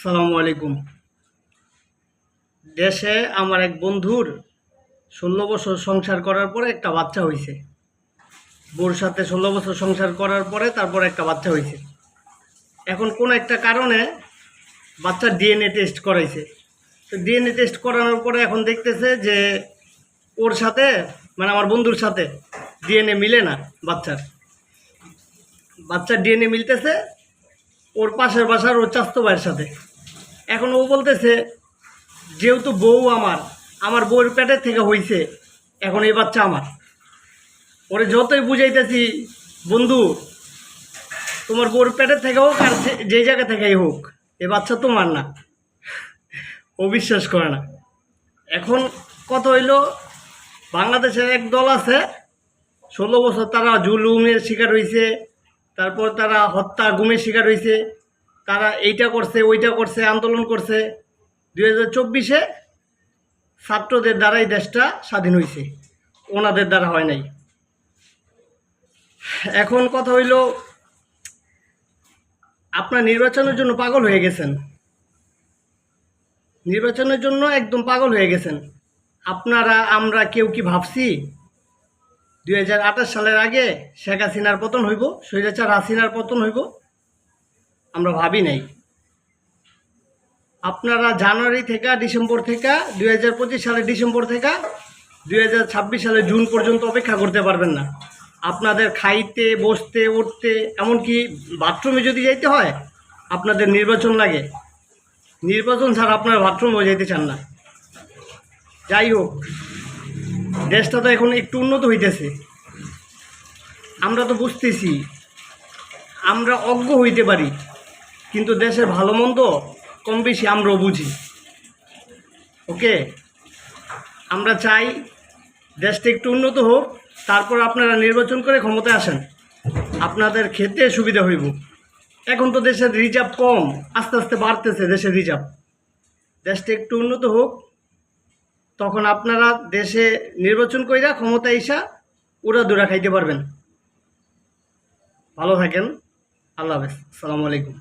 সালামু আলাইকুম। দেশে আমার এক বন্ধুর ষোলো বছর সংসার করার পরে একটা বাচ্চা হয়েছে বোর সাথে ষোলো বছর সংসার করার পরে তারপর একটা বাচ্চা হয়েছে এখন কোন একটা কারণে বাচ্চার ডিএনএ টেস্ট করাইছে। তো ডিএনএ টেস্ট করানোর পরে এখন দেখতেছে যে ওর সাথে মানে আমার বন্ধুর সাথে ডিএনএ মিলে না বাচ্চার। বাচ্চার ডিএনএ মিলতেছে, ওর পাশের বাসার ওর চাস্তো ভাইয়ের সাথে। এখন ও বলতেছে, যেহেতু বউ আমার আমার বউয়ের পেটের থেকে হইছে, এখন এই বাচ্চা আমার। ওরে যতই বুঝাইতেছি, বন্ধু, তোমার বউর পেটের থেকে হোক আর যে- জায়গা থেকেই হোক, এ বাচ্চা তোমার না। ও বিশ্বাস করে না। এখন কত হইল বাংলাদেশের এক দল আছে, ষোলো বছর তারা জুলুমের শিকার হয়েছে তারপর তারা হত্যা, গুমের শিকার হয়েছে তারা এইটা করছে, ওইটা করছে, আন্দোলন করছে। দুই হাজার চব্বিশে ছাত্রদের দ্বারাই দেশটা স্বাধীন হয়েছে ওনাদের দ্বারা হয় নাই। এখন কথা হইল, আপনার নির্বাচনের জন্য পাগল হয়ে গেছেন। নির্বাচনের জন্য একদম পাগল হয়ে গেছেন। আপনারা, আমরা কেউ কি ভাবছি? দুই হাজার আঠাশ সালের আগে শেখ হাসিনার পতন হইব, স্বৈরাচার হাসিনার পতন হইব আমরা ভাবি নাই। আপনারা জানুয়ারি থেকে ডিসেম্বর থেকে দুই হাজার পঁচিশ সালের ডিসেম্বর থেকে দুই হাজার ছাব্বিশ সালের জুন পর্যন্ত অপেক্ষা করতে পারবেন না। আপনাদের খাইতে, বসতে, উঠতে, এমনকি বাথরুমে যদি যাইতে হয়, আপনাদের নির্বাচন লাগে। নির্বাচন ছাড়া আপনারা বাথরুমেও যেতে চান না। যাই হোক, দেশটা তো এখন একটু উন্নত হইতেছে। আমরা তো বুঝতেছি, আমরা অজ্ঞ হইতে পারি। কিন্তু দেশের ভালো মন্দ কম বেশি আমরাও বুঝি। ওকে? আমরা চাই দেশটা একটু উন্নত হোক, তারপর আপনারা নির্বাচন করে ক্ষমতায় আসেন। আপনাদের খেতে সুবিধা হইব। এখন তো দেশের রিজার্ভ কম, আস্তে আস্তে বাড়তেছে দেশের রিজার্ভ। দেশটা একটু উন্নত হোক, তখন আপনারা দেশে নির্বাচন কইরা ক্ষমতা ইসা উড়া দুরা খাইতে পারবেন। ভালো থাকেন, আল্লাহ হাফেজ। আসসালামু আলাইকুম।